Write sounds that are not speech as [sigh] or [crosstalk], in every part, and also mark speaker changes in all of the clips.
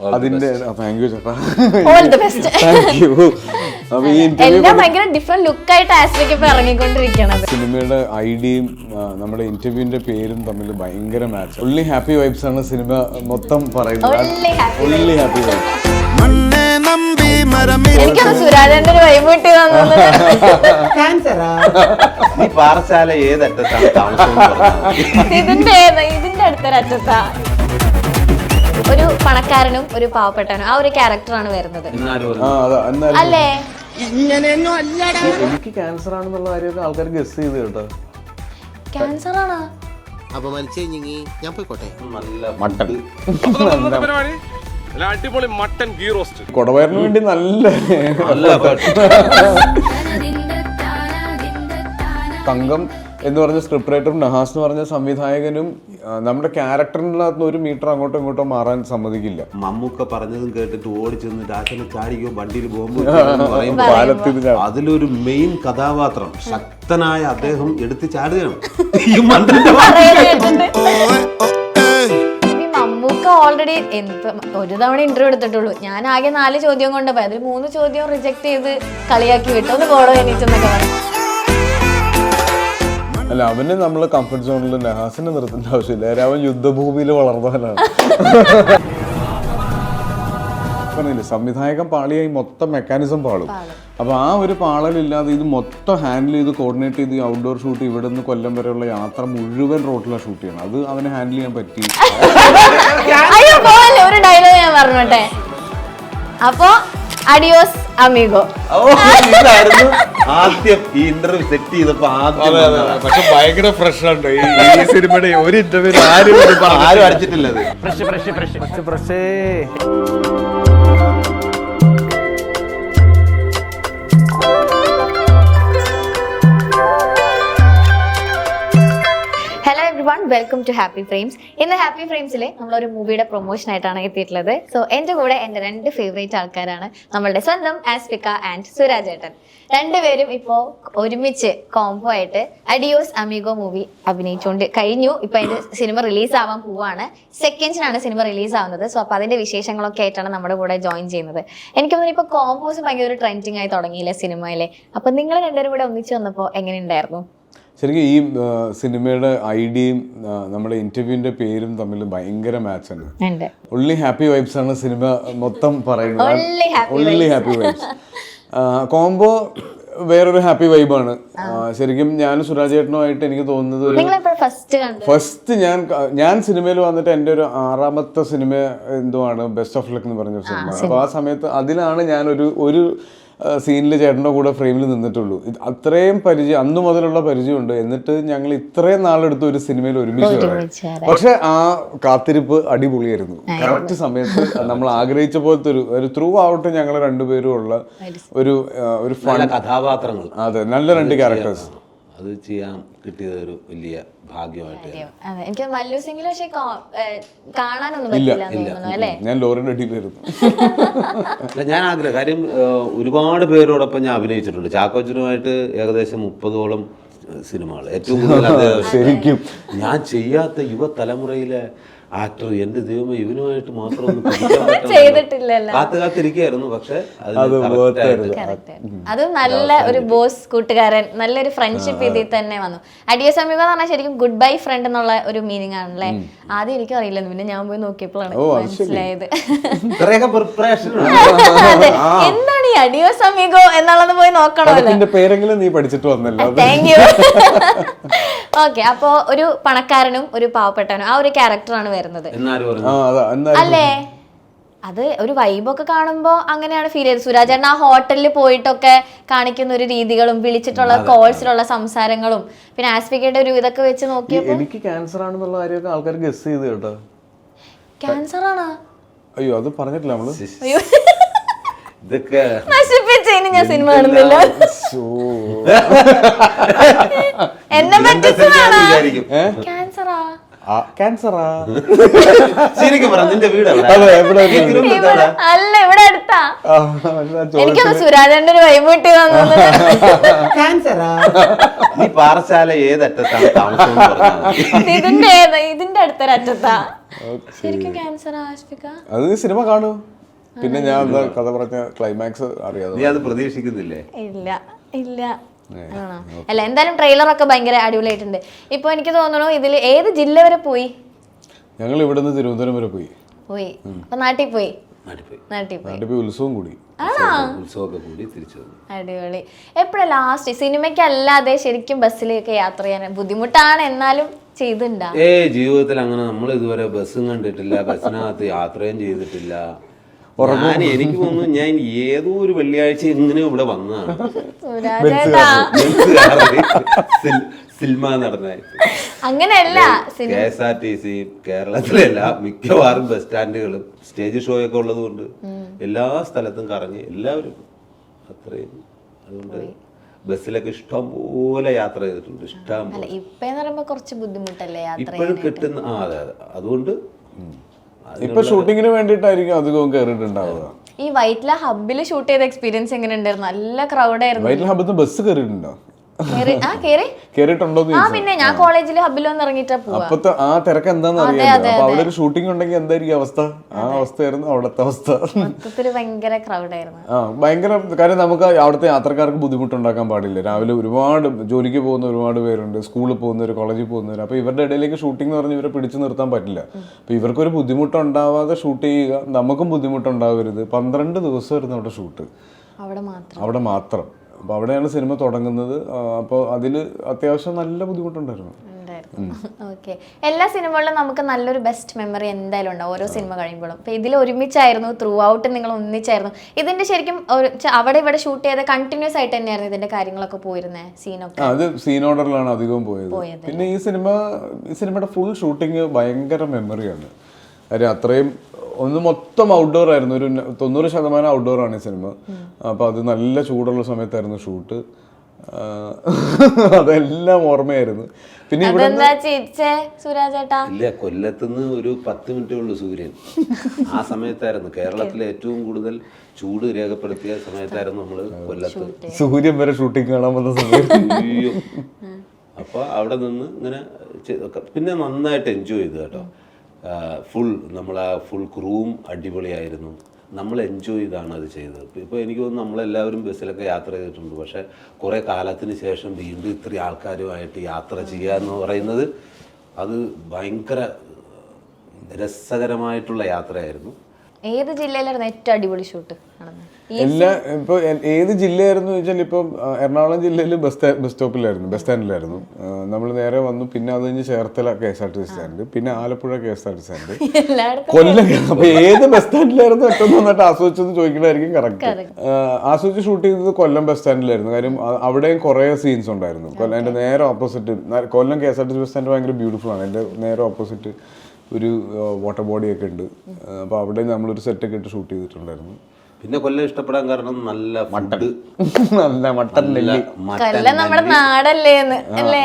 Speaker 1: അതിന്റെ thank you ചേട്ടാ.
Speaker 2: All the best
Speaker 1: thank you അപ്പൊ ഈ ഇന്റർവ്യൂ
Speaker 2: എല്ലാം ഭയങ്കര ഡിഫറെന്റ് ലുക്കായിട്ട് ആസ്ലിക്ക് ഇപ്പൊ ഇറങ്ങിക്കൊണ്ടിരിക്കണത്.
Speaker 1: സിനിമയുടെ ഐഡിയയും നമ്മുടെ ഇന്റർവ്യൂവിന്റെ പേരും തമ്മിൽ ഭയങ്കര മാച്ച് ഒള്ളി ഹാപ്പി വൈബ്സ് ആണ് സിനിമ മൊത്തം പറയുന്നത്. ഒള്ളി ഹാപ്പി വൈബ്സ്
Speaker 2: എനിക്കൊന്ന് സുരാജന്റെ ഒരു വൈബ് കിട്ടി
Speaker 3: പാറശാല ഏതറ്റത്താണ്
Speaker 2: ഇതിന്റെ അടുത്തൊരു ഇതിന്റെ അടുത്തൊരറ്റത്താ. ഒരു പണക്കാരനും ഒരു പാവപ്പെട്ടവനും ആ ഒരു ക്യാരക്ടറാണ് വരുന്നത്. അല്ലേ?
Speaker 1: എനിക്ക് ക്യാൻസർ ആണെന്നുള്ള കാര്യമൊക്കെ ആൾക്കാർ ഗസ് ചെയ്ത് കേട്ടോ.
Speaker 2: ക്യാൻസർ ആണോ
Speaker 4: അപമാനിച്ചേ ഞാൻ പോയിക്കോട്ടെ.
Speaker 3: നല്ല
Speaker 5: മട്ടൺ. അടിപൊളി മട്ടൻ ഗീ റോസ്റ്റ്.
Speaker 1: കൊടവയറിന് വേണ്ടി നല്ല
Speaker 3: നല്ല [laughs]
Speaker 1: തങ്കം എന്ന് പറഞ്ഞ സ്ക്രിപ്റ്റ് റൈറ്ററും നഹാസ് എന്ന് പറഞ്ഞ സംവിധായകനും നമ്മുടെ ക്യാരക്ടറിനകത്ത് ഒരു മീറ്റർ അങ്ങോട്ടും ഇങ്ങോട്ടും മാറാൻ സമ്മതിക്കില്ല.
Speaker 3: മമ്മൂക്ക പറഞ്ഞതും കേട്ടിട്ട് ഓടിച്ചെന്ന് രാജനെ ചാടിക്കോ വണ്ടിയിൽ [laughs]
Speaker 1: പോകുമ്പോൾ.
Speaker 3: അതിലൊരു മെയിൻ കഥാപാത്രം ശക്തനായ അദ്ദേഹം എടുത്ത് ചാടുകയാണ്. [laughs] ഈ മന്ത്രിന്റെ
Speaker 2: പറയുന്നത് ഈ മമ്മൂക്ക ഓൾറെഡി ഒരു തവണ ഇന്റർവ്യൂ എടുത്തിട്ടുള്ളൂ. ഞാൻ ആകെ നാല് ചോദ്യം കൊണ്ട് പോയത് അതിൽ മൂന്ന് ചോദ്യം റിജക്ട് ചെയ്ത് കളിയാക്കി വിട്ടു. ഒന്ന് ഫോളോ എണീറ്റെന്നൊക്കെ പറഞ്ഞു.
Speaker 1: അല്ല അവന് നമ്മൾ കംഫർട്ട് സോണിൽ നെഹാസിനെ നിർത്തേണ്ട ആവശ്യമില്ല. അവൻ യുദ്ധഭൂമിയിൽ വളർന്നവനാണ്. പറഞ്ഞില്ലേ സംവിധായകൻ പാളിയായി മൊത്തം മെക്കാനിസം പാളും. അപ്പൊ ആ ഒരു പാളലില്ലാതെ ഇത് മൊത്തം ഹാൻഡിൽ ചെയ്ത് കോർഡിനേറ്റ് ചെയ്ത് ഔട്ട്ഡോർ ഷൂട്ട് ഇവിടെ നിന്ന് കൊല്ലം വരെയുള്ള യാത്ര മുഴുവൻ റോട്ടിലാണ് ഷൂട്ട് ചെയ്യണം. അത് അവനെ ഹാൻഡിൽ ചെയ്യാൻ പറ്റി.
Speaker 2: ഒരു ഡയലോഗ് ഞാൻ പറഞ്ഞോട്ടെ. അപ്പോ അഡിയോസ് അമീഗോ
Speaker 3: ഓ, ഇതായിരുന്നു ആദ്യം ഈ ഇന്റർവ്യൂ സെറ്റ് ചെയ്തപ്പോ ആദ്യം വന്നതാ.
Speaker 1: പക്ഷെ ഭയങ്കര ഫ്രഷ് ആണ് ഈ സിനിമയുടെ [laughs] ഒരു ഇന്റർവ്യൂ ആരും
Speaker 3: ആരും fresh
Speaker 2: fresh fresh one welcome to happy frames ഇന്ന് ഹാപ്പി ഫ്രെയിംസിൽ നമ്മളൊരു മൂവിയുടെ പ്രൊമോഷൻ ആയിട്ടാണ് എത്തിയിട്ടുള്ളത്. സോ എന്റെ കൂടെ എന്റെ രണ്ട് ഫേവറേറ്റ് ആൾക്കാരാണ് നമ്മളുടെ സ്വന്തം ആസ്പിക ആൻഡ് സുരാജ് ഏട്ടൻ. രണ്ടുപേരും ഇപ്പോൾ ഒരുമിച്ച് കോംബോ ആയിട്ട് അഡിയോസ് അമീഗോ മൂവി അഭിനയിച്ചുകൊണ്ട് കഴിഞ്ഞു. ഇപ്പൊ അതിന്റെ സിനിമ റിലീസ് ആവാൻ പോവാണ്. സെക്കൻഡിനാണ് സിനിമ റിലീസ് ആവുന്നത്. സോ അപ്പൊ അതിന്റെ വിശേഷങ്ങളൊക്കെ ആയിട്ടാണ് നമ്മുടെ കൂടെ ജോയിൻ ചെയ്യുന്നത്. എനിക്ക് തോന്നുന്നു ഇപ്പൊ കോംബോസ് ഭയങ്കര ഒരു ട്രെൻഡിങ് ആയി തുടങ്ങിയില്ലേ സിനിമയിലെ അപ്പൊ നിങ്ങൾ രണ്ടുപേരും കൂടെ ഒന്നിച്ച് വന്നപ്പോൾ എങ്ങനെയുണ്ടായിരുന്നു
Speaker 1: ശരിക്കും ഈ സിനിമയുടെ ഐഡിയയും നമ്മുടെ ഇന്റർവ്യൂവിന്റെ പേരും തമ്മിൽ ഭയങ്കര മാച്ച് ആണ്. ഒള്ളി ഹാപ്പി വൈബ്സ് ആണ് സിനിമ മൊത്തം പറയുന്നത്. ഒള്ളി ഹാപ്പി വൈബ്സ് കോംബോ വേറൊരു ഹാപ്പി വൈബാണ് ശരിക്കും ഞാൻ സുരാജ് ആയിട്ട് എനിക്ക് തോന്നുന്നത് ഒരു
Speaker 2: ഫസ്റ്റ്
Speaker 1: ഞാൻ ഞാൻ സിനിമയിൽ വന്നിട്ട് എന്റെ ഒരു ആറാമത്തെ സിനിമ എന്തോ ആണ് ബെസ്റ്റ് ഓഫ് ലക്ക് എന്ന് പറഞ്ഞ സിനിമ. അപ്പോൾ ആ സമയത്ത് അതിലാണ് ഞാൻ ഒരു ഒരു സീനിൽ ചേട്ടന്റെ കൂടെ ഫ്രെയിമിൽ നിന്നിട്ടുള്ളൂ. അത്രയും പരിചയം അന്നു മുതലുള്ള പരിചയമുണ്ട്. എന്നിട്ട് ഞങ്ങൾ ഇത്രയും നാളെടുത്ത് ഒരു സിനിമയിൽ ഒരുമിച്ച്. പക്ഷെ ആ കാത്തിരിപ്പ് അടിപൊളിയായിരുന്നു. കറക്റ്റ് സമയത്ത് നമ്മൾ ആഗ്രഹിച്ച പോലത്തെ ഒരു ഒരു ത്രൂ ആവട്ടെ ഞങ്ങൾ രണ്ടുപേരും ഉള്ള ഒരു ഒരു ഫൺ
Speaker 3: കഥാപാത്രങ്ങൾ.
Speaker 1: അതെ നല്ല രണ്ട് ക്യാരക്ടേഴ്സ്
Speaker 3: അത് ചെയ്യാൻ കിട്ടിയത് ഒരു വലിയ ഭാഗ്യമായിട്ട്
Speaker 2: എനിക്ക് മല്ലു സിംഗിൽ പക്ഷെ കാണാനൊന്നും പറ്റില്ല അല്ലേ?
Speaker 1: ഞാൻ ലോറിയുടെ അടിയിലായിരുന്നു
Speaker 3: ഞാൻ ആഗ്രഹം കാര്യം ഒരുപാട് പേരോടൊപ്പം ഞാൻ അഭിനയിച്ചിട്ടുണ്ട്. ചാക്കോച്ചനുമായിട്ട് ഏകദേശം മുപ്പതോളം സിനിമകൾ ഏറ്റവും കൂടുതൽ [laughs]
Speaker 1: ശരിക്കും
Speaker 3: ഞാൻ ചെയ്യാത്ത യുവതലമുറയിലെ ആക്ടർ എന്റെ ദൈവമേ ഇവനുമായിട്ട് മാത്രം കാത്തു കാത്തിരിക്കായിരുന്നു പക്ഷെ
Speaker 1: അത്
Speaker 2: നല്ല ഒരു ബോസ് കൂട്ടുകാരൻ നല്ലൊരു ഫ്രണ്ട്ഷിപ്പ് ഇതിൽ തന്നെ വന്നു. അടിയ സമീപം എന്ന് പറഞ്ഞാൽ ശരിക്കും ഗുഡ് ബൈ ഫ്രണ്ട് എന്നുള്ള ഒരു മീനിങ് ആണല്ലേ? ആദ്യം എനിക്കും അറിയില്ലെന്ന് പിന്നെ ഞാൻ പോയി നോക്കിയപ്പോഴാണ്. മനസ്സിലായത്. [laughs] എന്താണ് ഈ അടിയോ സമീഗോ എന്നുള്ളത് പോയി നോക്കണമല്ലോ.
Speaker 1: പേരെങ്കിലും നീ പഠിച്ചിട്ട് വന്നല്ലോ.
Speaker 2: താങ്ക് യു [laughs] ഓക്കെ അപ്പോ ഒരു പണക്കാരനും ഒരു പാവപ്പെട്ടവനും ആ ഒരു ക്യാരക്ടറാണ് വരുന്നത്. അല്ലേ? അത് ഒരു വൈബൊക്കെ കാണുമ്പോ അങ്ങനെയാണ് ഫീൽ ചെയ്തത് സുരാജേട്ടൻ ആ ഹോട്ടലിൽ പോയിട്ടൊക്കെ കാണിക്കുന്ന ഒരു രീതികളും വിളിച്ചിട്ടുള്ള കോൾസിലുള്ള സംസാരങ്ങളും പിന്നെ ആസ്പിക്കയുടെ ഒരു ഇതൊക്കെ വെച്ച് നോക്കിയപ്പോൾ
Speaker 1: എനിക്ക് ക്യാൻസർ ആണെന്നുള്ള കാര്യമൊക്കെ ആൾക്കാർ ഗസ് ചെയ്ത് കേട്ടോ.
Speaker 2: ക്യാൻസർ ആണോ?
Speaker 1: അയ്യോ അത് പറഞ്ഞിട്ടില്ല നമ്മൾ.
Speaker 2: അയ്യോ.
Speaker 3: ഇതൊക്കെ
Speaker 2: നശിപ്പിച്ച ഞാൻ സിനിമ കാണുന്നില്ല. എന്നെ ക്യാൻസറാ
Speaker 1: ക്യാൻസറാ
Speaker 3: ശരിക്കും പറ നിന്റെ വീട്?
Speaker 2: അല്ല ഇവിടെ അടുത്താ. എനിക്കൊന്ന് സുരാജന്റെ ഒരു വൈബൂട്ടി വന്നത്
Speaker 3: നീ പാറശാല ഏതറ്റത്താണ് താമസം.
Speaker 2: ഇതിന്റെ അടുത്തൊരു ഇതിന്റെ അടുത്തൊരറ്റത്താ. ശരിക്കും ക്യാൻസറാ ആശ്വിക
Speaker 1: അത് സിനിമ കാണൂ. പിന്നെ ഞാൻ കഥ പറഞ്ഞ ക്ലൈമാക്സ് അറിയാതെ
Speaker 3: നീ അത് പ്രതീക്ഷിക്കുന്നില്ലേ?
Speaker 2: ഇല്ല ഇല്ല. ആണോ അല്ല എന്തായാലും ട്രെയിലർ ഒക്കെ ഭയങ്കര അടിപൊളിയായിട്ടുണ്ട്. ഇപ്പൊ എനിക്ക് തോന്നുന്നു ഇതിൽ ഏത് ജില്ല വരെ പോയി?
Speaker 1: ഞങ്ങൾ ഇവിടെ നിന്ന് തിരുവനന്തപുരം വരെ പോയി.
Speaker 2: പോയി. അപ്പൊ നാട്ടിൽ പോയി? നാട്ടിൽ പോയി.
Speaker 1: ഉത്സവം കൂടി.
Speaker 2: അടിപൊളി. എപ്പോഴാ ലാസ്റ്റ് സിനിമയ്ക്ക് അല്ലാതെ ശരിക്കും ബസ്സിലേക്ക് യാത്ര ചെയ്യാൻ ബുദ്ധിമുട്ടാണ് എന്നാലും ചെയ്തിട്ടുണ്ടാ
Speaker 3: ഏ ജീവിതത്തിൽ അങ്ങനെ നമ്മൾ ഇതുവരെ ബസ്സും കണ്ടിട്ടില്ല ബസ്സിനകത്ത് യാത്രയും ചെയ്തിട്ടില്ല. ഞാൻ എനിക്ക് തോന്നുന്നു ഞാൻ ഏതോ ഒരു വെള്ളിയാഴ്ച ഇങ്ങനെ ഇവിടെ വന്നതാണ്. സിനിമ നടന്നായിട്ട്
Speaker 2: അങ്ങനെയല്ല
Speaker 3: K S R T C കേരളത്തിലെ മിക്കവാറും ബസ് സ്റ്റാൻഡുകളും സ്റ്റേജ് ഷോ ഒക്കെ ഉള്ളത് കൊണ്ട് എല്ലാ സ്ഥലത്തും കറങ്ങി എല്ലാവരും അത്രയും അതുകൊണ്ട് ബസ്സിലൊക്കെ ഇഷ്ടം പോലെ യാത്ര ചെയ്തിട്ടുണ്ട് ഇഷ്ടം
Speaker 2: അല്ല
Speaker 3: പോലെ.
Speaker 2: ഇപ്പന്ന് പറയുമ്പോ കുറച്ച് ബുദ്ധിമുട്ടല്ലേ യാത്ര
Speaker 3: ഇപ്പോഴും കിട്ടുന്ന ആ അതെ അതെ. അതുകൊണ്ട്
Speaker 1: ഇപ്പൊ ഷൂട്ടിങ്ങിന് വേണ്ടിയിട്ടായിരിക്കും അധികവും കയറിയിട്ടുണ്ടാവുക
Speaker 2: ഈ വൈറ്റ്ല ഹബ്ബിൽ ഷൂട്ട് ചെയ്ത എക്സ്പീരിയൻസ് എങ്ങനെ ഉണ്ടായിരുന്നു നല്ല ക്രൗഡ് ആയിരുന്നു.
Speaker 1: വൈറ്റ്ല ഹബ്ബിൽ ബസ് കയറിയിട്ടുണ്ടോ
Speaker 2: പിന്നെ ഞാൻ കോളേജിൽ ഹബിൽ വന്ന് ഇറങ്ങിട്ടാ
Speaker 1: അപ്പത്തെ ആ തിരക്ക് എന്താന്ന് അപ്പൊ അവിടെ ഒരു ഷൂട്ടിംഗ് ഉണ്ടെങ്കിൽ എന്തായിരിക്കും അവസ്ഥ? ആ അവസ്ഥയായിരുന്നു അവിടത്തെ അവസ്ഥ.
Speaker 2: ഭയങ്കര ക്രൗഡ് ആയിരുന്നു.
Speaker 1: ആ ഭയങ്കര കാര്യം നമുക്ക് അവിടുത്തെ യാത്രക്കാർക്ക് ബുദ്ധിമുട്ടുണ്ടാക്കാൻ പാടില്ല. രാവിലെ ഒരുപാട് ജോലിക്ക് പോകുന്ന ഒരുപാട് പേരുണ്ട് സ്കൂളിൽ പോകുന്നവർ കോളേജിൽ പോകുന്നവർ അപ്പൊ ഇവരുടെ ഇടയിലേക്ക് ഷൂട്ടിംഗ് എന്ന് പറഞ്ഞ് ഇവരെ പിടിച്ചു നിർത്താൻ പറ്റില്ല. അപ്പൊ ഇവർക്കൊരു ബുദ്ധിമുട്ടുണ്ടാവാതെ ഷൂട്ട് ചെയ്യുക നമുക്കും ബുദ്ധിമുട്ടുണ്ടാവരുത്. പന്ത്രണ്ട് ദിവസമായിരുന്നു അവിടെ ഷൂട്ട്
Speaker 2: അവിടെ മാത്രം.
Speaker 1: അപ്പോൾ അവിടെയാണ് സിനിമ തുടങ്ങുന്നത്. അപ്പോൾ അതിൽ അത്യാവശ്യം നല്ല ബുദ്ധിമുട്ടുണ്ടായിരുന്നു.
Speaker 2: ഓക്കെ. എല്ലാ സിനിമകളിലും നമുക്ക് നല്ലൊരു ബെസ്റ്റ് മെമ്മറി എന്തായാലും ഉണ്ടാവും. ഓരോ സിനിമ കഴിയുമ്പോഴും. അപ്പൊ ഇതിൽ ഒരുമിച്ചായിരുന്നു ത്രൂ ഔട്ട് നിങ്ങൾ ഒന്നിച്ചായിരുന്നു. ഇതിന്റെ ശരിക്കും ഒരു അവിടെ ഇവിടെ ഷൂട്ട് ചെയ്ത കണ്ടിന്യൂസ് ആയിട്ട് തന്നെയായിരുന്നു ഇതിന്റെ കാര്യങ്ങളൊക്കെ പോയിരുന്നത് സീനൊക്കെ
Speaker 1: അത് സീൻ ഓർഡറിലാണ് അധികവും പോയത്.
Speaker 2: പോയത്.
Speaker 1: പിന്നെ ഈ സിനിമ ഈ സിനിമയുടെ ഫുൾ ഷൂട്ടിങ് ഭയങ്കര മെമ്മറിയാണ് കാര്യം അത്രയും ഒന്ന് മൊത്തം ഔട്ട്ഡോർ ആയിരുന്നു. ഒരു തൊണ്ണൂറ് ശതമാനം ഔട്ട്ഡോർ ആണ് ഈ സിനിമ. അപ്പൊ അത് നല്ല ചൂടുള്ള സമയത്തായിരുന്നു ഷൂട്ട് അതെല്ലാം ഓർമ്മയായിരുന്നു. പിന്നെ
Speaker 3: ഇല്ല കൊല്ലത്തുനിന്ന് ഒരു പത്ത് മിനിറ്റേ ഉള്ളൂ സൂര്യൻ. ആ സമയത്തായിരുന്നു. കേരളത്തിലെ ഏറ്റവും കൂടുതൽ ചൂട് രേഖപ്പെടുത്തിയ സമയത്തായിരുന്നു നമ്മൾ കൊല്ലത്ത്.
Speaker 1: സൂര്യൻ വരെ ഷൂട്ടിംഗ് കാണാൻ വന്ന സമയത്ത്
Speaker 3: അപ്പൊ അപ്പോൾ അവിടെ നിന്ന് ഇങ്ങനെ ചെയ്തൊക്കെ പിന്നെ നന്നായിട്ട് എൻജോയ് ചെയ്തു കേട്ടോ. ഫുൾ നമ്മൾ ആ ഫുൾ ക്രൂവും അടിപൊളിയായിരുന്നു. നമ്മൾ എൻജോയ് ചെയ്താണ് അത് ചെയ്തത്. ഇപ്പോൾ എനിക്ക് തോന്നുന്നു നമ്മളെല്ലാവരും ബസ്സിലൊക്കെ യാത്ര ചെയ്തിട്ടുണ്ട്. പക്ഷേ കുറേ കാലത്തിന് ശേഷം വീണ്ടും ഇത്രയും ആൾക്കാരുമായിട്ട് യാത്ര ചെയ്യുക എന്ന് പറയുന്നത് അത് ഭയങ്കര രസകരമായിട്ടുള്ള യാത്രയായിരുന്നു.
Speaker 2: ഏത് ജില്ലയിലായിരുന്നു ഏറ്റവും അടിപൊളി ഷൂട്ട്
Speaker 1: എല്ലാ ഇപ്പൊ ഏത് ജില്ലയായിരുന്നു വെച്ചാൽ ഇപ്പം എറണാകുളം ജില്ലയിൽ ബസ് ബസ് സ്റ്റോപ്പിലായിരുന്നു ബസ് സ്റ്റാൻഡിലായിരുന്നു നമ്മൾ നേരെ വന്നു പിന്നെ അത് കഴിഞ്ഞ് Cherthala K S R T C stand പിന്നെ Alappuzha K S R T stand. [laughs] Kollam അപ്പൊ ഏത് ബസ് സ്റ്റാൻഡിലായിരുന്നു ഏറ്റവും നന്നായിട്ട് ആസ്വദിച്ചെന്ന് ചോദിക്കണമായിരിക്കും കറക്റ്റ് ആസ്വദിച്ച് ഷൂട്ട് ചെയ്തത് കൊല്ലം ബസ് സ്റ്റാൻഡിലായിരുന്നു കാര്യം അവിടെയും കുറെ സീൻസ് ഉണ്ടായിരുന്നു. കൊല്ലം എന്റെ നേരെ opposite Kollam K S R T C bus stand ഭയങ്കര ബ്യൂട്ടിഫുൾ ആണ്. എന്റെ നേരെ ഓപ്പോസിറ്റ് ഒരു വാട്ടർ ബോഡി ഒക്കെ ഉണ്ട്. അപ്പോൾ അവിടെ നമ്മളൊരു സെറ്റൊക്കെ ഇട്ട് ഷൂട്ട് ചെയ്തിട്ടുണ്ടായിരുന്നു.
Speaker 3: പിന്നെ കൊല്ലം ഇഷ്ടപ്പെടാൻ കാരണം നല്ല മട്ടൻ [laughs]
Speaker 1: നല്ല മട്ടൻ
Speaker 2: കൊല്ലം നമ്മുടെ നാടല്ലേ അല്ലേ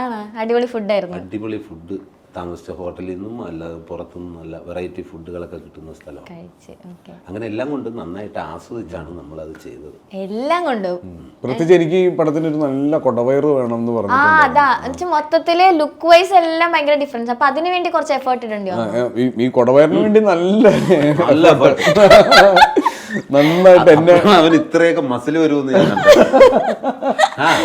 Speaker 2: ആണോ? അടിപൊളി ഫുഡായിരുന്നു
Speaker 3: അടിപൊളി ഫുഡ് താമസിച്ച ഹോട്ടലിൽ നിന്നും അല്ലാതെ പുറത്തുനിന്നും നല്ല വെറൈറ്റി ഫുഡുകളൊക്കെ കിട്ടുന്ന സ്ഥലം അങ്ങനെ എല്ലാം കൊണ്ടും നന്നായിട്ട് ആസ്വദിച്ചാണ് നമ്മൾ അത് ചെയ്തത്.
Speaker 2: എല്ലാം കൊണ്ടും.
Speaker 1: പ്രത്യേകിച്ച് എനിക്ക് ഈ പടത്തിന് ഒരു നല്ല കൊടവയറ് വേണം എന്ന്
Speaker 2: ആ
Speaker 1: പറഞ്ഞു
Speaker 2: അതാ. മൊത്തത്തിൽ ലുക്ക് വൈസ് എല്ലാം ഭയങ്കര ഡിഫറൻസ് അപ്പൊ അതിന് വേണ്ടി കുറച്ച് എഫേർട്ട് ഇടേണ്ടി വന്നു.
Speaker 1: ഈ- കൊടവയറിന് വേണ്ടി നല്ല
Speaker 3: നല്ല
Speaker 1: നന്നായിട്ട് എന്നെ
Speaker 3: അവൻ ഇത്രയൊക്കെ മസിൽ വരുമെന്ന് ഞാൻ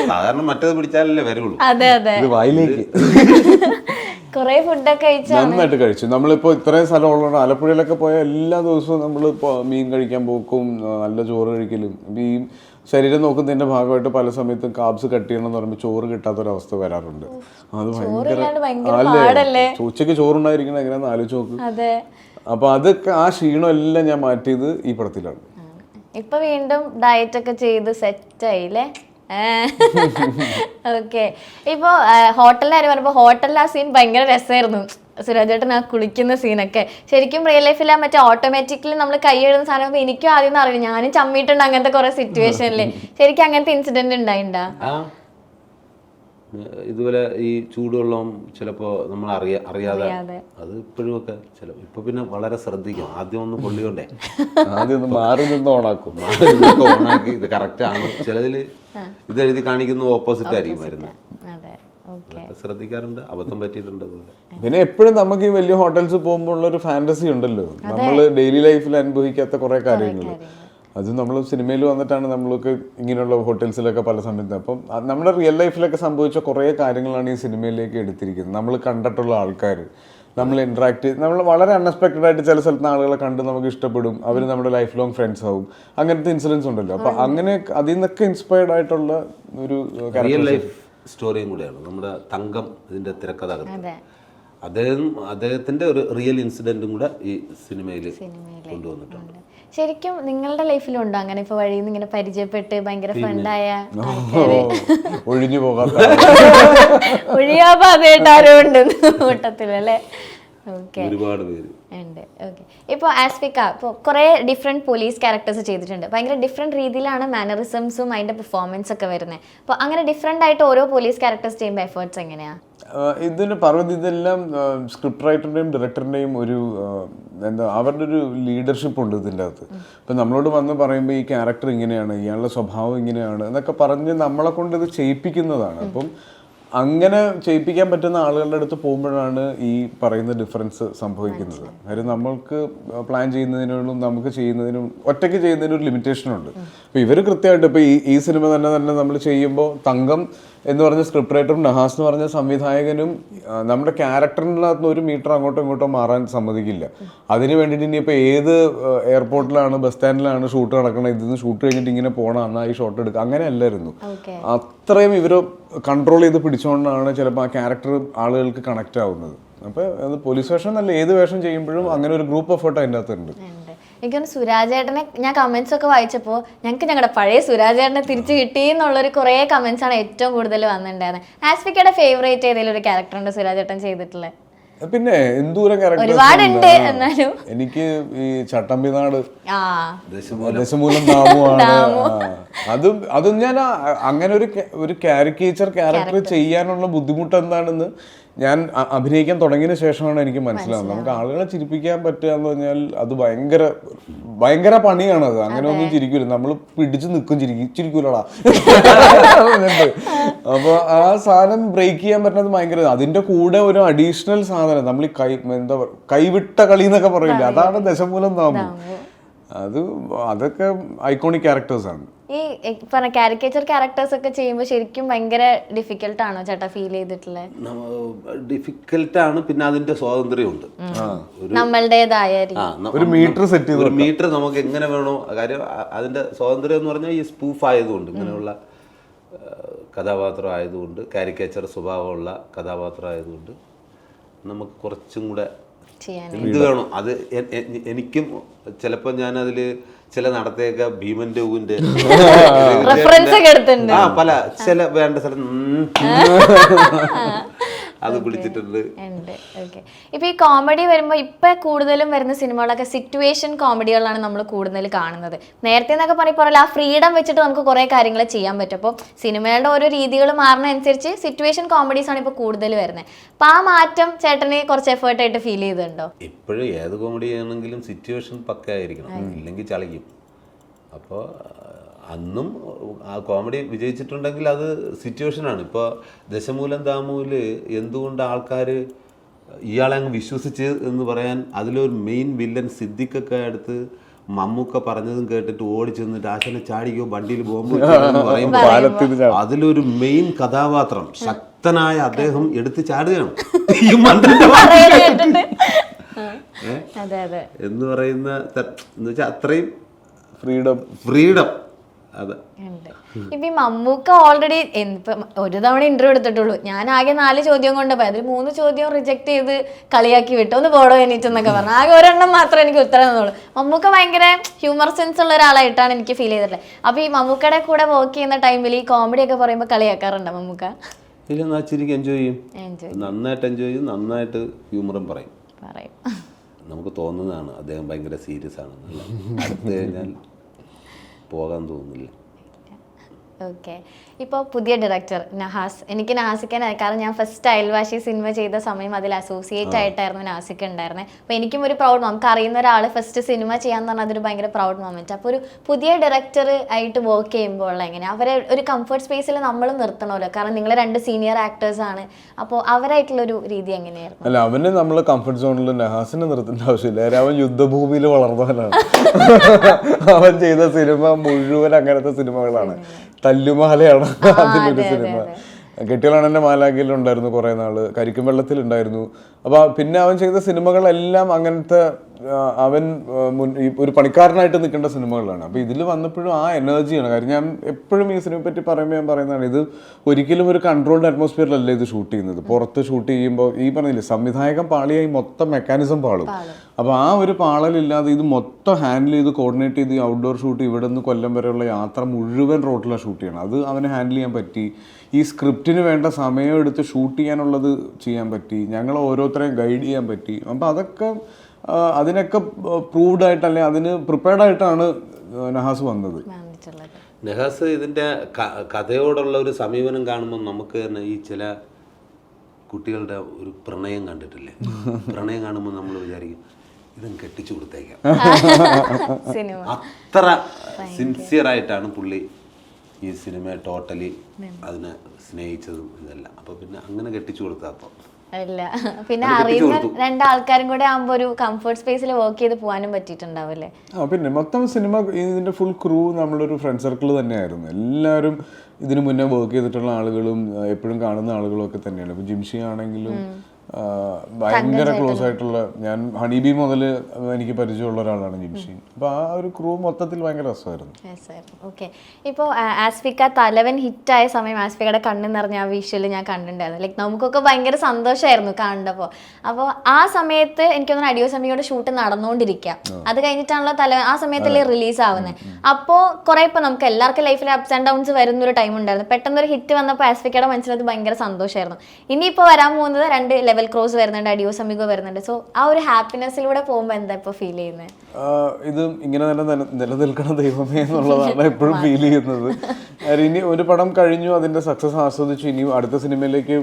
Speaker 3: സാധാരണ മറ്റേത് പിടിച്ചാലല്ലേ വരുള്ളൂ.
Speaker 2: അതെ അതെ.
Speaker 1: വായിലേക്ക്. [laughs]
Speaker 2: കൊറേ ഫുഡൊക്കെ കഴിച്ചാണ്.
Speaker 1: നന്നായിട്ട് കഴിച്ചു. നമ്മളിപ്പോ ഇത്രയും സ്ഥലം ഉള്ളതുകൊണ്ട് ആലപ്പുഴയിലൊക്കെ പോയ എല്ലാ ദിവസവും നമ്മൾ മീൻ കഴിക്കാൻ പോക്കും നല്ല ചോറ് കഴിക്കലും ഈ ശരീരം നോക്കുന്നതിന്റെ ഭാഗമായിട്ട് പല സമയത്തും കാബ്സ് കട്ട് ചെയ്യണം എന്ന് പറയുമ്പോൾ ചോറ് കിട്ടാത്തൊരവസ്ഥ വരാറുണ്ട്. അത്
Speaker 2: ഭയങ്കര
Speaker 1: അല്ലേ? ഉച്ചയ്ക്ക് ചോറുണ്ടായിരിക്കണം എങ്ങനെയാന്ന് ആലോചിച്ച് നോക്ക്. അപ്പൊ അതൊക്കെ ആ ക്ഷീണം എല്ലാം ഞാൻ മാറ്റിയത് ഈ പടത്തിലാണ്.
Speaker 2: ഇപ്പൊ വീണ്ടും ഡയറ്റ് ഒക്കെ ചെയ്ത് സെറ്റ് ആയില്ലേ? ഓക്കെ. ഇപ്പോ ഹോട്ടലിന്റെ കാര്യം പറയുമ്പോ ഹോട്ടലിൽ ആ സീൻ ഭയങ്കര രസമായിരുന്നു. സുരാജേട്ടൻ ആ കുളിക്കുന്ന സീനൊക്കെ ശരിക്കും റിയൽ ലൈഫിൽ ആ മറ്റേ ഓട്ടോമാറ്റിക്കലി നമ്മൾ കൈ എഴുതുന്ന സാധനം എനിക്കും ആദ്യം അറിയില്ല ഞാനും ചമ്മിയിട്ടുണ്ട് അങ്ങനത്തെ കുറെ സിറ്റുവേഷനിൽ [laughs] ശരിക്കും അങ്ങനത്തെ ഇൻസിഡന്റ് ഉണ്ടായിണ്ടാ?
Speaker 3: ഇതുപോലെ ഈ ചൂടുവെള്ളം ചിലപ്പോൾ നമ്മൾ അറിയാ അറിയാതെ. അത് ഇപ്പോഴും ഒക്കെ ചില ഇപ്പൊ പിന്നെ വളരെ ശ്രദ്ധിക്കും ആദ്യം ഒന്ന് പൊള്ളിയോണ്ടേ. [laughs]
Speaker 1: ആദ്യം ഒന്ന് മാറി നിന്ന് ഓണാക്കും.
Speaker 3: ഇതൊക്കെ ഓണാക്കി. ഇത് കറക്റ്റ് ആണ്. ചിലതിൽ ഇത് എഴുതി കാണിക്കുന്ന ഓപ്പോസിറ്റ് ആയിരിക്കും വരുന്നത്
Speaker 2: അതെ. ഓക്കെ
Speaker 3: അതൊക്കെ ശ്രദ്ധിക്കാറുണ്ട്. അബദ്ധം പറ്റിയിട്ടുണ്ട്
Speaker 1: പിന്നെ എപ്പോഴും നമുക്ക് ഈ വലിയ ഹോട്ടൽസ് പോകുമ്പോൾ ഉള്ള ഒരു ഫാന്റസി ഉണ്ടല്ലോ നമ്മൾ ഡെയിലി ലൈഫിൽ അനുഭവിക്കാത്ത കുറെ കാര്യങ്ങൾ അത് നമ്മൾ സിനിമയിൽ വന്നിട്ടാണ് നമ്മൾക്ക് ഇങ്ങനെയുള്ള ഹോട്ടൽസിലൊക്കെ പല സമയത്ത്. അപ്പം നമ്മുടെ റിയൽ ലൈഫിലൊക്കെ സംഭവിച്ച കുറേ കാര്യങ്ങളാണ് ഈ സിനിമയിലേക്ക് എടുത്തിരിക്കുന്നത്. നമ്മൾ കണ്ടിട്ടുള്ള ആൾക്കാർ നമ്മൾ ഇന്ററാക്ട് നമ്മൾ വളരെ അൺഎക്സ്പെക്റ്റഡ് ആയിട്ട് ചില സ്ഥലത്ത് ആളുകളെ കണ്ട് നമുക്ക് ഇഷ്ടപ്പെടും. അവർ നമ്മുടെ ലൈഫ് ലോങ് ഫ്രണ്ട്സ് ആവും. അങ്ങനത്തെ ഇൻസിഡൻസ് ഉണ്ടല്ലോ. അപ്പോൾ അങ്ങനെ അതിൽ നിന്നൊക്കെ ഇൻസ്പയർഡ് ആയിട്ടുള്ള ഒരു
Speaker 3: റിയൽ ലൈഫ് സ്റ്റോറിയും കൂടിയാണ്. നമ്മുടെ തങ്കം ഇതിന്റെ തിരക്കഥാകൃത്ത്.
Speaker 2: അതെ.
Speaker 3: അദ്ദേഹം അദ്ദേഹത്തിന്റെ ഒരു റിയൽ ഇൻസിഡന്റും കൂടെ ഈ സിനിമയിൽ കൊണ്ടുവന്നിട്ടുണ്ട്.
Speaker 2: ശരിക്കും നിങ്ങളുടെ ലൈഫിലും ഉണ്ടോ അങ്ങനെ ഇപ്പൊ വഴിയിൽ നിന്ന് ഇങ്ങനെ പരിചയപ്പെട്ട് ഭയങ്കര ഫ്രണ്ടായ
Speaker 1: ഒഴിഞ്ഞു പോകാത്ത [laughs]
Speaker 2: ഒഴിയാപാതയായിട്ട് ആരും ഉണ്ട് കൂട്ടത്തിലല്ലേ
Speaker 3: ഒരുപാട് പേര്.
Speaker 2: ഉണ്ട്. ഓക്കെ ഇപ്പോൾ ആസ്പിക്ക ഇപ്പോൾ കുറേ ഡിഫറെന്റ് പോലീസ് ക്യാരക്ടേഴ്സ് ചെയ്തിട്ടുണ്ട്. ഭയങ്കര ഡിഫറെന്റ് രീതിയിലാണ് മാനറിസംസും അതിന്റെ പെർഫോമൻസ് ഒക്കെ വരുന്നത് അപ്പോൾ അങ്ങനെ ഡിഫറെന്റ് ആയിട്ട് ഓരോ പോലീസ് ക്യാരക്ടേഴ്സ് ചെയ്യുമ്പോൾ എഫേർട്സ് എങ്ങനെയാണ്
Speaker 1: ആഹ് ഇതിന് പറഞ്ഞത് ഇതെല്ലാം സ്ക്രിപ്റ്റ് റൈറ്ററിന്റെയും ഡയറക്ടറിന്റെയും ഒരു എന്താ അവരുടെ ഒരു ലീഡർഷിപ്പ് ഉണ്ട് ഇതിന്റെ അകത്ത് ഇപ്പം നമ്മളോട് വന്ന് പറയുമ്പോൾ ഈ ക്യാരക്ടർ ഇങ്ങനെയാണ് ഇയാളുടെ സ്വഭാവം ഇങ്ങനെയാണ് എന്നൊക്കെ പറഞ്ഞ് നമ്മളെ കൊണ്ട് ഇത് ചെയ്യിപ്പിക്കുന്നതാണ്. അപ്പം അങ്ങനെ ചെയ്യിപ്പിക്കാൻ പറ്റുന്ന ആളുകളുടെ അടുത്ത് പോകുമ്പോഴാണ് ഈ പറയുന്ന ഡിഫറൻസ് സംഭവിക്കുന്നത്. അതായത് നമ്മൾക്ക് പ്ലാൻ ചെയ്യുന്നതിനും നമുക്ക് ചെയ്യുന്നതിനും ഒറ്റയ്ക്ക് ചെയ്യുന്നതിനും ഒരു ലിമിറ്റേഷൻ ഉണ്ട് അപ്പോൾ ഇവർ കൃത്യമായിട്ട് ഇപ്പോൾ ഈ ഈ സിനിമ തന്നെ തന്നെ നമ്മൾ ചെയ്യുമ്പോൾ തങ്കം എന്ന് പറഞ്ഞ സ്ക്രിപ്റ്റ് റൈറ്ററും നഹാസ് എന്ന് പറഞ്ഞ സംവിധായകനും നമ്മുടെ ക്യാരക്ടറിനകത്ത് ഒരു മീറ്റർ അങ്ങോട്ടും ഇങ്ങോട്ടും മാറാൻ സമ്മതിക്കില്ല. അതിന് വേണ്ടിയിട്ട് ഇനിയിപ്പോൾ ഏത് എയർപോർട്ടിലാണ് ബസ് സ്റ്റാൻഡിലാണ് ഷൂട്ട് നടക്കുന്നത് ഇതിന്ന് ഷൂട്ട് കഴിഞ്ഞിട്ട് ഇങ്ങനെ പോകണം എന്നാൽ ഈ ഷോട്ട് എടുക്കുക അങ്ങനെ അല്ലായിരുന്നു അത്രയും ഇവർ കൺട്രോൾ ചെയ്ത് പിടിച്ചുകൊണ്ടാണ് ചിലപ്പോൾ ആ ക്യാരക്ടർ ആളുകൾക്ക് കണക്റ്റ് ആവുന്നത്. അപ്പോൾ അത് പോലീസ് വേഷം എന്നല്ല ഏത് വേഷം ചെയ്യുമ്പോഴും അങ്ങനെ ഒരു ഗ്രൂപ്പ് എഫേർട്ട് അതിന്റെ അകത്തുണ്ട്
Speaker 2: എനിക്കൊന്ന് സുരാജേട്ടനെ ഞാൻ കമൻസ് ഒക്കെ വായിച്ചപ്പോൾ ഞങ്ങൾക്ക് ഞങ്ങളുടെ പഴയ സുരാജേട്ടനെ തിരിച്ചു കിട്ടി എന്നുള്ളൊരു കുറേ കമന്റ്സ് ആണ് ഏറ്റവും കൂടുതൽ വന്നിട്ടുണ്ടായിരുന്നത് ആസ്പിക്കയുടെ ഫേവറേറ്റ് ഏതെങ്കിലും ഒരു ക്യാരക്ടർ ഉണ്ട് സുരാജേട്ടൻ ചെയ്തിട്ടുള്ളത്
Speaker 1: പിന്നെ എന്തൂരം
Speaker 2: ഒരുപാടുണ്ട് എന്നാലും.
Speaker 1: എനിക്ക് ഈ ചട്ടമ്പിനാട്
Speaker 2: ആ.
Speaker 1: ദശമൂലം. ദാമുവാണ്. അതും അതും ഞാൻ അങ്ങനെ ഒരു ഒരു കാരിക്കേച്ചർ ക്യാരക്ടർ ചെയ്യാനുള്ള ബുദ്ധിമുട്ട് എന്താണെന്ന് ഞാൻ അഭിനയിക്കാൻ തുടങ്ങിയതിന് ശേഷമാണ് എനിക്ക് മനസ്സിലാവുന്നത്. നമുക്ക് ആളുകളെ ചിരിപ്പിക്കാൻ പറ്റുക എന്ന് പറഞ്ഞാൽ അത് ഭയങ്കര ഭയങ്കര പണിയാണ് അത്. അങ്ങനെ ഒന്നും ചിരിക്കൂല. നമ്മൾ പിടിച്ചു നിൽക്കും ചിരിക്കും ചിരിക്കൂലടാ. [laughs] അപ്പൊ ആ സാധനം ബ്രേക്ക് ചെയ്യാൻ പറ്റുന്നത് ഭയങ്കര അതിന്റെ കൂടെ ഒരു അഡീഷണൽ സാധനം. നമ്മൾ ഈ കൈ എന്താ പറയുക കൈവിട്ട കളി എന്നൊക്കെ പറയില്ല? അതാണ് ദശമൂലം നാമം. അത് അതൊക്കെ ഐക്കോണിക് ക്യാരക്ടേഴ്സ് ആണ്.
Speaker 2: ഈ പറഞ്ഞ കാരിക്കേച്ചർ ക്യാരക്ടേഴ്സ് ഒക്കെ ചെയ്യുമ്പോൾ ശരിക്കും ഭയങ്കര ഡിഫിക്കൽട്ട് ആണോ ചേട്ടാ ഫീൽ ചെയ്തിട്ടുള്ളത്
Speaker 3: ഡിഫിക്കൽട്ടാണ് പിന്നെ അതിന്റെ സ്വാതന്ത്ര്യമുണ്ട്.
Speaker 2: നമ്മളുടേതായ രീതി.
Speaker 1: ഒരു മീറ്റർ സെറ്റ് ചെയ്ത്
Speaker 3: ഒരു മീറ്റർ നമുക്ക് എങ്ങനെ വേണോ കാര്യം അതിന്റെ സ്വാതന്ത്ര്യം എന്ന് പറഞ്ഞാൽ ഈ സ്പൂഫ് ആയതുകൊണ്ട് ഇങ്ങനെയുള്ള കഥാപാത്രം ആയതുകൊണ്ട് കാരിക്കേച്ചർ സ്വഭാവമുള്ള കഥാപാത്രം ആയതുകൊണ്ട് നമുക്ക് കുറച്ചും കൂടെ
Speaker 2: ചെയ്യാൻ
Speaker 3: വേണം. അത് എനിക്കും ചിലപ്പോൾ ഞാൻ അതിൽ ചില നടത്തേക്ക ഭീമന്റെ ഊവിന്റെ ആ പല ചില വേണ്ട സ്ഥലം. [laughs] അത് പിടിച്ചിട്ടുണ്ട്
Speaker 2: ഉണ്ട്. ഓക്കെ ഇപ്പൊ ഈ കോമഡി വരുമ്പോൾ ഇപ്പൊ കൂടുതലും വരുന്ന സിനിമകളൊക്കെ സിറ്റുവേഷൻ കോമഡികളാണ് നമ്മൾ കൂടുതൽ കാണുന്നത്. നേരത്തെ എന്നൊക്കെ പറയുമ്പോൾ ആ ഫ്രീഡം വെച്ചിട്ട് നമുക്ക് കുറെ കാര്യങ്ങൾ ചെയ്യാൻ പറ്റും. അപ്പോൾ സിനിമകളുടെ ഓരോ രീതികൾ മാറുന്നതനുസരിച്ച് സിറ്റുവേഷൻ കോമഡീസ് ആണ് ഇപ്പൊ കൂടുതൽ വരുന്നത്. അപ്പൊ ആ മാറ്റം ചേട്ടന് കുറച്ച് എഫേർട്ട് ആയിട്ട് ഫീൽ ചെയ്തിട്ടുണ്ടോ?
Speaker 3: ഇപ്പോഴും ഏത് കോമഡി ആണെങ്കിലും സിറ്റുവേഷൻ പക്കയായിരിക്കണം ഇല്ലെങ്കിൽ ചളിക്കും. അപ്പോൾ അന്നും ആ കോമഡി വിജയിച്ചിട്ടുണ്ടെങ്കിൽ അത് സിറ്റുവേഷനാണ്. ഇപ്പോൾ ദശമൂലം ദാമുവിൽ എന്തുകൊണ്ട് ആൾക്കാർ ഇയാളെ അങ്ങ് വിശ്വസിച്ച് എന്ന് പറയാൻ അതിലൊരു മെയിൻ വില്ലൻ സിദ്ദിഖൊക്കെ അടുത്ത് മമ്മൂക്ക പറഞ്ഞതും കേട്ടിട്ട് ഓടി ചെന്നിട്ട് ആശനെ ചാടിക്കോ വണ്ടിയിൽ ബോംബ് പറയുമ്പോൾ അതിലൊരു മെയിൻ കഥാപാത്രം ശക്തനായ അദ്ദേഹം എടുത്ത് ചാടുകയാണ്. [laughs] ഈ മന്ത്രിന്റെ
Speaker 2: അതെ അതെ
Speaker 3: എന്ന് പറയുന്ന എന്ന് വെച്ചാൽ അത്രയും
Speaker 1: ഫ്രീഡം
Speaker 3: ഫ്രീഡം
Speaker 2: ഇപ്പൊ മമ്മൂക്ക ഓൾറെഡി ഒരു തവണ ഇന്റർവ്യൂ എടുത്തിട്ടുള്ളൂ. ഞാൻ ആകെ നാല് ചോദ്യം കൊണ്ട് പോയി. അതിൽ മൂന്ന് ചോദ്യം റിജക്ട് ചെയ്ത് കളിയാക്കി വിട്ടു. ഒന്ന് പോടോ എനിച്ചെന്നൊക്കെ പറഞ്ഞു. ആകെ ഒരെണ്ണം മാത്രമേ എനിക്ക് ഉത്തരം തന്നുള്ളൂ. മമ്മൂക്ക ഭയങ്കര ഹ്യൂമർ സെൻസ് ഉള്ള ഒരാളായിട്ടാണ് എനിക്ക് ഫീൽ ചെയ്തിട്ടുള്ളത്. അപ്പൊ ഈ മമ്മൂക്കയുടെ കൂടെ വർക്ക് ചെയ്യുന്ന ടൈമിൽ ഈ കോമഡി ഒക്കെ പറയുമ്പോൾ കളിയാക്കാറുണ്ടോ മമ്മൂക്ക?
Speaker 3: ഇല്ല എൻജോയ് ചെയ്യും. നന്നായിട്ട് എൻജോയ് ചെയ്യും നന്നായിട്ട് ഹ്യൂമറും പറയും.
Speaker 2: പറയും.
Speaker 3: നമുക്ക് തോന്നുന്നതാണ് അദ്ദേഹം ഭയങ്കര സീരിയസ് ആണെന്നല്ല അടുത്ത് കഴിഞ്ഞാൽ പോകാൻ തോന്നുന്നില്ല.
Speaker 2: ഓക്കെ ഇപ്പോൾ പുതിയ ഡയറക്ടർ നഹാസ്. എനിക്ക് നാസിക്കാൻ കാരണം ഞാൻ ഫസ്റ്റ് അയൽവാശി സിനിമ ചെയ്ത സമയം അതിൽ അസോസിയേറ്റ് ആയിട്ടായിരുന്നു നാസിക്ക് ഉണ്ടായിരുന്നത് അപ്പോൾ എനിക്കും ഒരു പ്രൗഡ് നമുക്ക് അറിയുന്ന ഒരാൾ ഫസ്റ്റ് സിനിമ ചെയ്യാന്ന് പറഞ്ഞാൽ അതൊരു ഭയങ്കര പ്രൗഡ് മൊമെന്റ് അപ്പോൾ ഒരു പുതിയ ഡയറക്ടർ ആയിട്ട് വർക്ക് ചെയ്യുമ്പോൾ എങ്ങനെ അവരെ ഒരു കംഫർട്ട് സ്പേസിൽ നമ്മൾ നിർത്തണമല്ലോ. കാരണം നിങ്ങൾ രണ്ട് സീനിയർ ആക്ടേഴ്സ് ആണ്. അപ്പോൾ അവരായിട്ടുള്ളൊരു രീതി എങ്ങനെയായിരുന്നു?
Speaker 1: അല്ല അവന് നമ്മൾ കംഫർട്ട് സോണിൽ നഹാസിനെ നിർത്തേണ്ട ആവശ്യമില്ല. അവൻ യുദ്ധഭൂമിയിൽ വളർന്നവനാണ്. [laughs] അവൻ ചെയ്ത സിനിമ മുഴുവൻ അങ്ങനത്തെ സിനിമകളാണ് തല്ലുമാലയാണ് [laughs] അതിലൊരു സിനിമ. കെട്ടികളാണെന്റെ മാലാഖയിലുണ്ടായിരുന്നു കുറേ നാൾ. കരിക്കും വെള്ളത്തിലുണ്ടായിരുന്നു. അപ്പോൾ പിന്നെ അവൻ ചെയ്ത സിനിമകളെല്ലാം അങ്ങനത്തെ അവൻ ഒരു പണിക്കാരനായിട്ട് നിൽക്കേണ്ട സിനിമകളാണ്. അപ്പോൾ ഇതിൽ വന്നപ്പോഴും ആ എനർജിയാണ്. കാര്യം ഞാൻ എപ്പോഴും ഈ സിനിമയെ പറ്റി പറയുമ്പോൾ ഞാൻ പറയുന്നതാണ് ഇത് ഒരിക്കലും ഒരു കൺട്രോൾഡ് അറ്റ്മോസ്ഫിയറിലല്ല ഇത് ഷൂട്ട് ചെയ്യുന്നത്. പുറത്ത് ഷൂട്ട് ചെയ്യുമ്പോൾ ഈ പറഞ്ഞില്ലേ സംവിധായകൻ പാളിയായി മൊത്തം മെക്കാനിസം പാളും. അപ്പോൾ ആ ഒരു പാളലില്ലാതെ ഇത് മൊത്തം ഹാൻഡിൽ ചെയ്ത് കോർഡിനേറ്റ് ചെയ്ത് ഔട്ട്ഡോർ ഷൂട്ട് ഇവിടെ നിന്ന് കൊല്ലം വരെയുള്ള യാത്ര മുഴുവൻ റോട്ടിലാണ് ഷൂട്ട് ചെയ്യണം. അത് അവന് ഹാൻഡിൽ ചെയ്യാൻ പറ്റി. ഈ സ്ക്രിപ്റ്റിന് വേണ്ട സമയം എടുത്ത് ഷൂട്ട് ചെയ്യാനുള്ളത് ചെയ്യാൻ പറ്റി. ഞങ്ങൾ ഓരോരുത്തരെയും ഗൈഡ് ചെയ്യാൻ പറ്റി. അപ്പോൾ അതൊക്കെ അതിനൊക്കെ പ്രൂവ്ഡ് ആയിട്ട് അല്ലെങ്കിൽ അതിന് പ്രിപ്പയർഡ് ആയിട്ടാണ് നഹാസ് വന്നത്.
Speaker 3: നെഹാസ് നഹാസ് ഇതിന്റെ കഥയോടുള്ള ഒരു സമീപനം കാണുമ്പോൾ നമുക്ക് തന്നെ ഈ ചില കുട്ടികളുടെ ഒരു പ്രണയം കണ്ടിട്ടില്ലേ? [laughs] പ്രണയം കാണുമ്പോൾ നമ്മൾ വിചാരിക്കും ഇതും കെട്ടിച്ചു കൊടുത്തേക്കാം. [laughs]
Speaker 2: സിനിമ.
Speaker 3: അത്ര സിൻസിയർ ആയിട്ടാണ് പുള്ളി ഈ സിനിമയെ ടോട്ടലി അതിനെ സ്നേഹിച്ചതും ഇതെല്ലാം. അപ്പോൾ പിന്നെ അങ്ങനെ കെട്ടിച്ചു കൊടുത്താൽ അപ്പോൾ
Speaker 2: അല്ല [laughs] പിന്നെ അറിയുന്ന. രണ്ടാൾക്കാരും കൂടെ ആകുമ്പോൾ ഒരു കംഫർട്ട് സ്പേസിൽ വർക്ക് ചെയ്ത് പോകാനും പറ്റിയിട്ടുണ്ടാവില്ലേ
Speaker 1: ആ പിന്നെ മൊത്തം സിനിമ ഇതിന്റെ ഫുൾ ക്രൂ നമ്മളൊരു ഫ്രണ്ട് സർക്കിൾ തന്നെയായിരുന്നു. എല്ലാവരും ഇതിനു മുന്നേ വർക്ക് ചെയ്തിട്ടുള്ള ആളുകളും എപ്പോഴും കാണുന്ന ആളുകളും ഒക്കെ തന്നെയാണ്. ഇപ്പൊ ജിംഷി ആണെങ്കിലും ഭയങ്കര ക്ലോസ് ആയിട്ടുള്ള ഞാൻ ഹണിബി മുതൽ എനിക്ക് പരിചയമുള്ള ഒരാളാണ് ജിംഷി അപ്പോൾ ആ ഒരു ക്രൂ മൊത്തത്തിൽ ഭയങ്കര രസമായിരുന്നു.
Speaker 2: ഓക്കെ ഇപ്പോൾ ആസ്ഫിക്ക തലവൻ ഹിറ്റായ സമയം ആസ്ഫിക്കയുടെ കണ്ണ് നിറഞ്ഞ ആ വിഷ്വൽ ഞാൻ കണ്ടിട്ടുണ്ടായിരുന്നു. ലൈക്ക് നമുക്കൊക്കെ ഭയങ്കര സന്തോഷമായിരുന്നു കണ്ടപ്പോൾ അപ്പോൾ ആ സമയത്ത് എനിക്ക് തോന്നുന്നു അടിയോ സമയോടെ ഷൂട്ട് നടന്നുകൊണ്ടിരിക്കുക അത് കഴിഞ്ഞിട്ടാണല്ലോ തലവൻ ആ സമയത്തല്ലേ റിലീസ് ആവുന്നത് അപ്പോൾ കുറേ ഇപ്പോൾ നമുക്ക് എല്ലാവർക്കും ലൈഫിൽ അപ്സ് ആൻഡ് ഡൗൺസ് വരുന്ന ഒരു ടൈം ഉണ്ടായിരുന്നു. പെട്ടെന്ന് ഒരു ഹിറ്റ് വന്നപ്പോൾ ആസ്ഫിക്കയുടെ മനസ്സിലത് ഭയങ്കര സന്തോഷമായിരുന്നു. ഇനിയിപ്പോൾ വരാൻ പോകുന്നത് രണ്ട് ലെവൽ ക്രോസ് വരുന്നുണ്ട് അഡിയോ സമീപം വരുന്നുണ്ട്. സോ ആ ഒരു ഹാപ്പിനെസ്സിലൂടെ പോകുമ്പോൾ എന്താ ഇപ്പോൾ ഫീൽ ചെയ്യുന്നത്
Speaker 1: ഇത് ഇങ്ങനെ തന്നെ നില- നിലനിൽക്കണം ദൈവമേ എന്നുള്ളതാണ് എപ്പോഴും [laughs] ഫീൽ ചെയ്യുന്നത്. ഇനി ഒരു പടം കഴിഞ്ഞു അതിന്റെ സക്സസ് ആസ്വദിച്ചു ഇനി അടുത്ത സിനിമയിലേക്ക്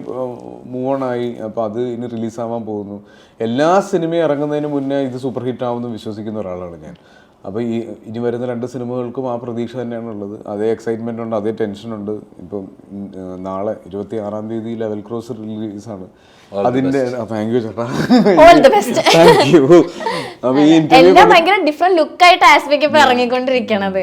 Speaker 1: മൂവ് ഓൺ ആയി അപ്പോൾ അത് ഇനി റിലീസ് ആവാൻ പോകുന്നു. എല്ലാ സിനിമയും ഇറങ്ങുന്നതിന് മുന്നേ ഇത് സൂപ്പർ ഹിറ്റ് ആവുമെന്ന് വിശ്വസിക്കുന്ന ഒരാളാണ് ഞാൻ. അപ്പോൾ ഈ ഇനി വരുന്ന രണ്ട് സിനിമകൾക്കും ആ പ്രതീക്ഷ തന്നെയാണ് ഉള്ളത് അതേ എക്സൈറ്റ്മെന്റ് ഉണ്ട് അതേ ടെൻഷൻ ഉണ്ട്. ഇപ്പം നാളെ ഇരുപത്തി ആറാം തീയതി ലെവൽ ക്രോസ് റിലീസാണ് അതിന്റെ താങ്ക് യു ചേട്ടാ.
Speaker 2: All the best
Speaker 1: thank you അപ്പോൾ ഈ
Speaker 2: ഇറങ്ങിക്കൊണ്ടിരിക്കണത്.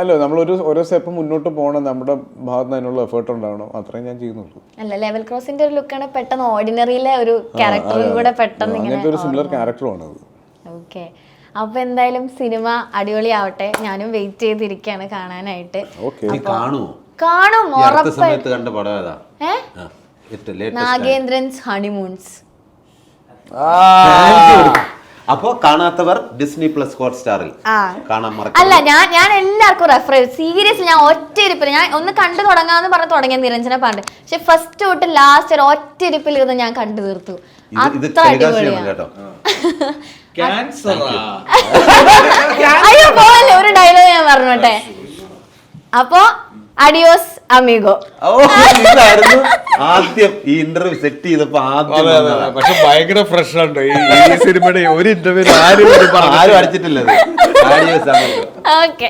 Speaker 1: അല്ല നമ്മളൊരു ഓരോ സ്റ്റെപ്പ് മുന്നോട്ട് പോകണം. നമ്മുടെ ഭാഗത്ത് അതിനുള്ള എഫേർട്ട് ഉണ്ടാവണം. അത്രയും ഞാൻ ചെയ്യുന്നുള്ളൂ.
Speaker 2: അല്ല ലെവൽ ക്രോസിന്റെ ഒരു ലുക്കാണ് പെട്ടെന്ന് ഓർഡിനറിയിലെ ഒരു ക്യാരക്ടറും കൂടെ പെട്ടെന്ന് ഇങ്ങനെ
Speaker 1: ഒരു സിമിലർ ക്യാരക്ടറുമാണ് അത്
Speaker 2: ഓക്കെ അപ്പൊ എന്തായാലും സിനിമ അടിപൊളിയാവട്ടെ. ഞാനും വെയിറ്റ് ചെയ്തിരിക്കുകയാണ് കാണാനായിട്ട്.
Speaker 1: ഓക്കെ
Speaker 3: നീ കാണുമോ
Speaker 2: കാണും നാഗേന്ദ്രൻസ് ഹണിമൂൺസ്
Speaker 3: അപ്പോ കാണാത്തവർ ഡിസ്നി പ്ലസ് ഹോട്ട്സ്റ്റാറിൽ. കാണാൻ
Speaker 2: അല്ല ഞാൻ ഞാൻ എല്ലാവർക്കും റെഫർ ചെയ്തു. സീരിയസ് ഞാൻ ഒറ്റ ഇരിപ്പിൽ ഞാൻ ഒന്ന് കണ്ടു തുടങ്ങാന്ന് പറഞ്ഞ് തുടങ്ങിയ നിരഞ്ജന പാണ്ട് പക്ഷെ ഫസ്റ്റ് തൊട്ട് ലാസ്റ്റ് ഒരു ഒറ്റ ഇരിപ്പിൽ ഇരുന്ന് ഞാൻ കണ്ടു തീർത്തു. അത്ര അടിപൊളിയാണ്
Speaker 3: കേട്ടോ. [laughs]
Speaker 2: അയ്യോ പോലെ ഒരു ഡയലോഗ് ഞാൻ പറഞ്ഞോട്ടെ. അപ്പോ അഡിയോസ് അമീഗോ
Speaker 3: ഇതായിരുന്നു ആദ്യം ഈ ഇന്റർവ്യൂ സെറ്റ് ചെയ്തപ്പോ ആദ്യം വന്നതാ.
Speaker 5: പക്ഷെ ഭയങ്കര ഫ്രഷ് ഈ സിനിമയുടെ [laughs] ഒരു ഇന്റർവ്യൂ ആരും
Speaker 3: ആരും അടിച്ചിട്ടില്ല ഇത്. Adios, amigo.
Speaker 2: ഓക്കെ